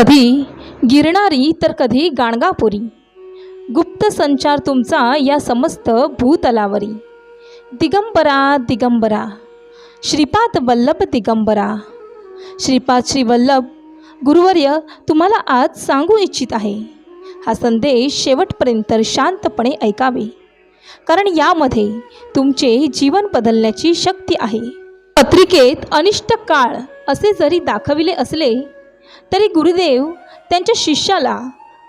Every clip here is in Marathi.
कधी गिरणारी तर कधी गाणगापुरी. गुप्त संचार तुमचा या समस्त भूतलावरी. दिगंबरा दिगंबरा श्रीपाद वल्लभ दिगंबरा. श्रीपाद श्री वल्लभ गुरुवर्य तुम्हाला आज सांगू इच्छित आहे. हा संदेश शेवटपर्यंत शांतपणे ऐकावे. कारण यामध्ये तुमचे जीवन बदलण्याची शक्ती आहे. पत्रिकेत अनिष्ट काळ असे जरी दाखविले असले तरी गुरुदेव त्यांच्या शिष्याला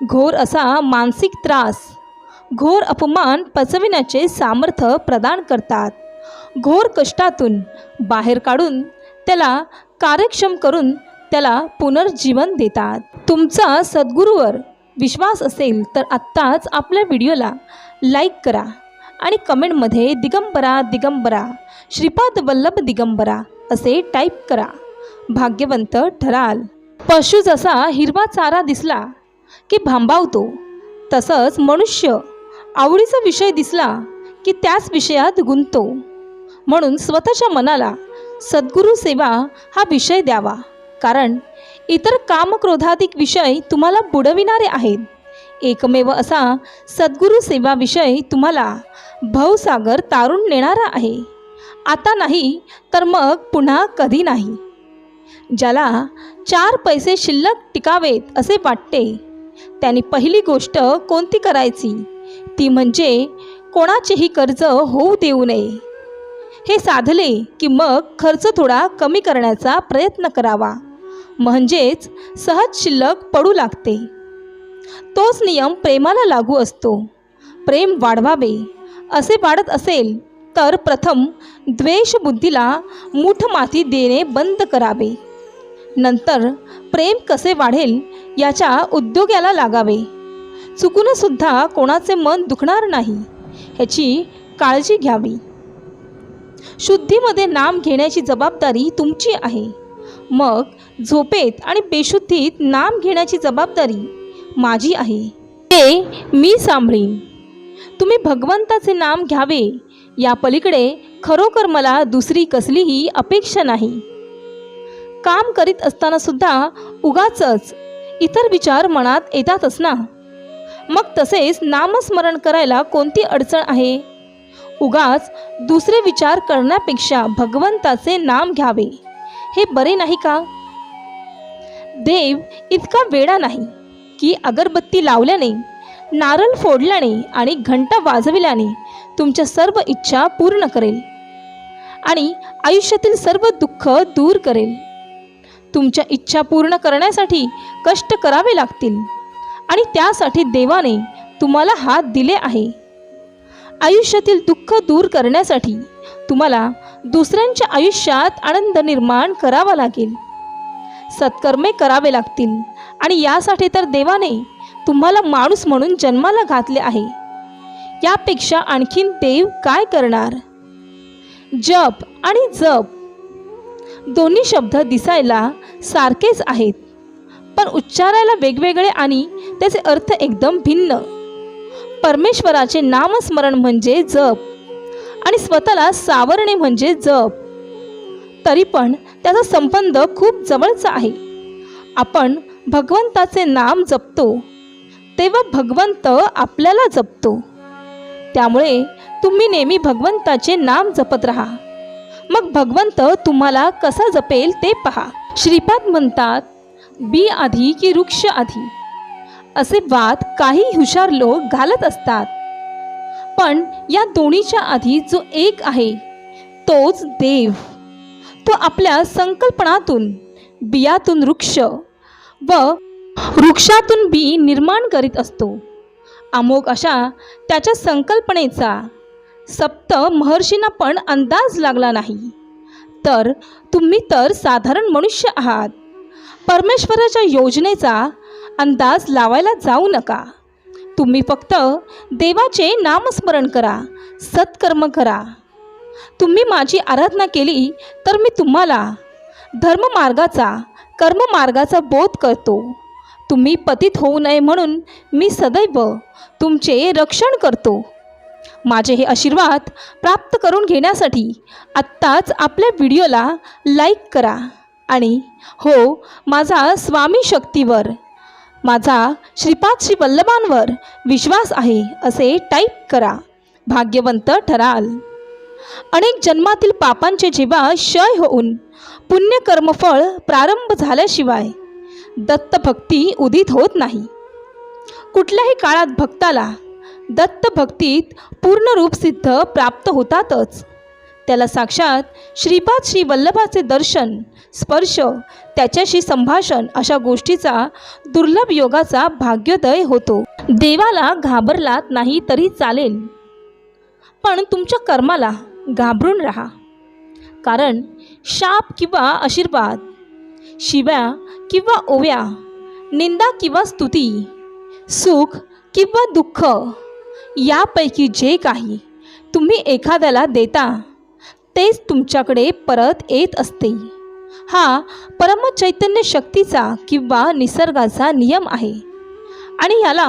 घोर असा मानसिक त्रास घोर अपमान पचविण्याचे सामर्थ्य प्रदान करतात. घोर कष्टातून बाहेर काढून त्याला कार्यक्षम करून त्याला पुनर्जीवन देतात. तुमचा सद्गुरूवर विश्वास असेल तर आत्ताच आपल्या व्हिडिओला लाईक करा आणि कमेंटमध्ये दिगंबरा दिगंबरा श्रीपाद वल्लभ दिगंबरा असे टाईप करा. भाग्यवंत ठराल. पशु जसा हिरवा चारा दिसला की भांबावतो तसंच मनुष्य आवडीचा विषय दिसला की त्याच विषयात गुंततो. म्हणून स्वतःच्या मनाला सद्गुरू सेवा हा विषय द्यावा. कारण इतर कामक्रोधाधिक विषय तुम्हाला बुडविणारे आहेत. एकमेव असा सद्गुरू सेवा विषय तुम्हाला भवसागर तारून नेणारा आहे. आता नाही तर मग पुन्हा कधी नाही? ज्याला चार पैसे शिल्लक टिकावेत असे वाटते. त्यांनी पहिली गोष्ट कोणती करायची? ती म्हणजे कोणाचेही कर्ज होऊ देऊ नये. हे साधले की मग खर्च थोडा कमी करण्याचा प्रयत्न करावा. म्हणजेच सहज शिल्लक पडू लागते. तोच नियम प्रेमाला लागू असतो. प्रेम वाढवावे. असे वाढत असेल तर प्रथम द्वेषबुद्धीला मूठ माती देणे बंद करावे. नंतर प्रेम कसे वाढेल याच्या उद्योगाला लागावे. चुकूनसुद्धा कोणाचे मन दुखणार नाही ह्याची काळजी घ्यावी. शुद्धीमध्ये नाम घेण्याची जबाबदारी तुमची आहे. मग झोपेत आणि बेशुद्धीत नाम घेण्याची जबाबदारी माझी आहे. ते मी सांभळीन. तुम्ही भगवंताचे नाम घ्यावे. या पलीकडे खरोखर मला दुसरी कसलीही अपेक्षा नाही. काम करीत असताना सुद्धा उगाचच इतर विचार मनात येतातच ना. मग तसेच नामस्मरण करायला कोणती अडचण आहे? उगाच दुसरे विचार करण्यापेक्षा भगवंताचे नाम घ्यावे. हे बरे नाही का? देव इतका वेडा नाही की अगरबत्ती लावल्याने नारळ फोडल्याने आणि घंटा वाजविल्याने तुमच्या सर्व इच्छा पूर्ण करेल आणि आयुष्यातील सर्व दुःख दूर करेल. तुमच्या इच्छा पूर्ण करण्यासाठी कष्ट करावे लागतील. आणि त्यासाठी देवाने तुम्हाला हात दिले आहे. आयुष्यातील दुःख दूर करण्यासाठी तुम्हाला दुसऱ्यांच्या आयुष्यात आनंद निर्माण करावा लागेल. सत्कर्मे करावे लागतील आणि यासाठी तर देवाने तुम्हाला माणूस म्हणून जन्माला घातले आहे. यापेक्षा आणखीन देव काय करणार? जप आणि जप. दोन्ही शब्द दिसायला सारखेच आहेत. पण उच्चारायला वेगवेगळे आणि त्याचे अर्थ एकदम भिन्न. परमेश्वराचे नामस्मरण म्हणजे जप आणि स्वतःला सावरणे म्हणजे जप. तरी पण त्याचा संबंध खूप जवळचा आहे. आपण भगवंताचे नाम जपतो तेव्हा भगवंत आपल्याला जपतो. त्यामुळे तुम्ही नेहमी भगवंताचे नाम जपत राहा. मग भगवंत तुम्हाला कसा जपेल ते पहा. श्रीपाद म्हणतात बी आधी की वृक्ष आधी. असे वाद काही हुशार लोक घालत असतात. पण या दोन्हीच्या आधी जो एक आहे तोच देव. तो आपल्या संकल्पनातून बियातून वृक्ष व वृक्षातून बी निर्माण करीत असतो. अमोघ अशा त्याच्या संकल्पनेचा सप्त महर्षींना पण अंदाज लागला नाही. तर तुम्ही तर साधारण मनुष्य आहात. परमेश्वराच्या योजनेचा अंदाज लावायला जाऊ नका. तुम्ही फक्त देवाचे नामस्मरण करा सत्कर्म करा. तुम्ही माझी आराधना केली तर मी तुम्हाला धर्ममार्गाचा कर्ममार्गाचा बोध करतो. तुम्ही पतित होऊ नये म्हणून मी सदैव तुमचे रक्षण करतो. माझे हे आशीर्वाद प्राप्त करून घेण्यासाठी आत्ताच आपल्या व्हिडिओला लाईक करा आणि हो माझा स्वामी शक्तीवर माझा श्रीपाद श्री वल्लभांवर विश्वास आहे असे टाईप करा. भाग्यवंत ठराल. अनेक जन्मातील पापांचे जेव्हा क्षय होऊन पुण्यकर्मफळ प्रारंभ झाल्याशिवाय दत्तभक्ती उदित होत नाही. कुठल्याही काळात भक्ताला दत्तभक्तीत पूर्ण रूप सिद्ध प्राप्त होतातच. त्याला साक्षात श्रीपाद श्री वल्लभाचे दर्शन स्पर्श त्याच्याशी संभाषण अशा गोष्टीचा दुर्लभ योगाचा भाग्योदय होतो. देवाला घाबरलात नाही तरी चालेल. पण तुमच्या कर्माला घाबरून राहा. कारण शाप किंवा आशीर्वाद शिव्या किंवा ओव्या निंदा किंवा स्तुती सुख किंवा दुःख यापैकी जे काही तुम्ही एखाद्याला देता तेच तुमच्याकडे परत येत असते. हा परमचैतन्य शक्तीचा किंवा निसर्गाचा नियम आहे. आणि याला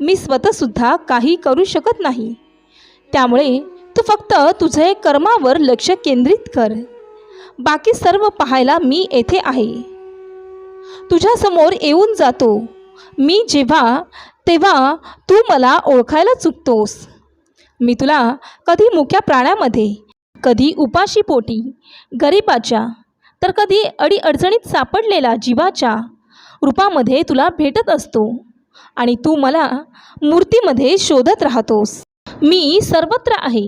मी स्वतःसुद्धा काही करू शकत नाही. त्यामुळे तू फक्त तुझे कर्मावर लक्ष केंद्रित कर. बाकी सर्व पाहायला मी येथे आहे. तुझ्यासमोर येऊन जातो. मी जेव्हा तेव्हा तू मला ओळखायला चुकतोस. मी तुला कधी मुक्या प्राण्यामध्ये कधी उपाशी पोटी गरिबाच्या तर कधी अडीअडचणीत सापडलेला जीवाच्या रूपामध्ये तुला भेटत असतो आणि तू मला मूर्तीमध्ये शोधत राहतोस. मी सर्वत्र आहे.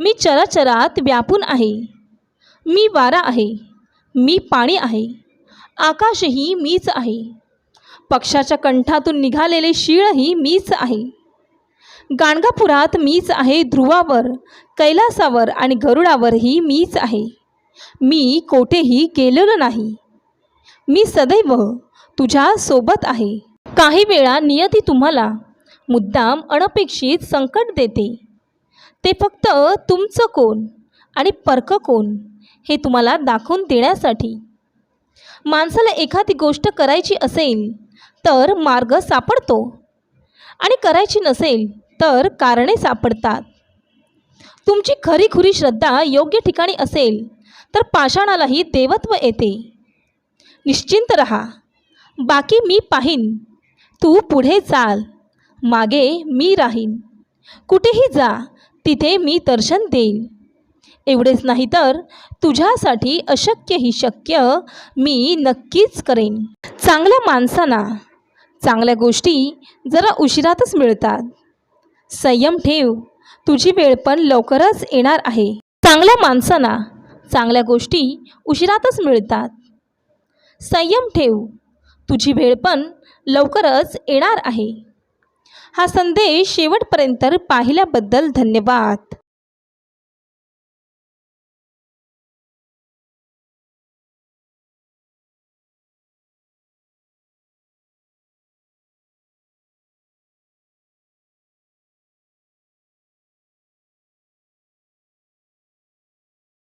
मी चराचरात व्यापून आहे. मी वारा आहे. मी पाणी आहे. आकाशही मीच आहे. पक्षाच्या कंठातून निघालेले शिळही मीच आहे. गाणगापुरात मीच आहे ध्रुवावर कैलासावर आणि गरुडावरही मीच आहे. मी कोठेही गेलेलो नाही. मी सदैव तुझ्या सोबत आहे. काही वेळा नियती तुम्हाला मुद्दाम अनपेक्षित संकट देते. ते फक्त तुमचं कोण आणि परक कोण हे तुम्हाला दाखवून देण्यासाठी. माणसाला एखादी गोष्ट करायची असेल तर मार्ग सापडतो. आणि करायची नसेल तर कारणे सापडतात. तुमची खरीखुरी श्रद्धा योग्य ठिकाणी असेल तर पाषाणालाही देवत्व येते. निश्चिंत रहा. बाकी मी पाहीन. तू पुढे चाल. मागे मी राहीन. कुठेही जा तिथे मी दर्शन देईन. एवढेच नाही तर तुझ्यासाठी अशक्य ही शक्य मी नक्कीच करेन. चांगल्या माणसांना चांगल्या गोष्टी जरा उशिरातच मिळतात. संयम ठेव. तुझी वेळ पण लवकरच येणार आहे. चांगल्या माणसांना चांगल्या गोष्टी उशिरातच मिळतात. संयम ठेव. तुझी वेळ पण लवकरच येणार आहे. हा संदेश शेवटपर्यंत पाहिल्याबद्दल धन्यवाद.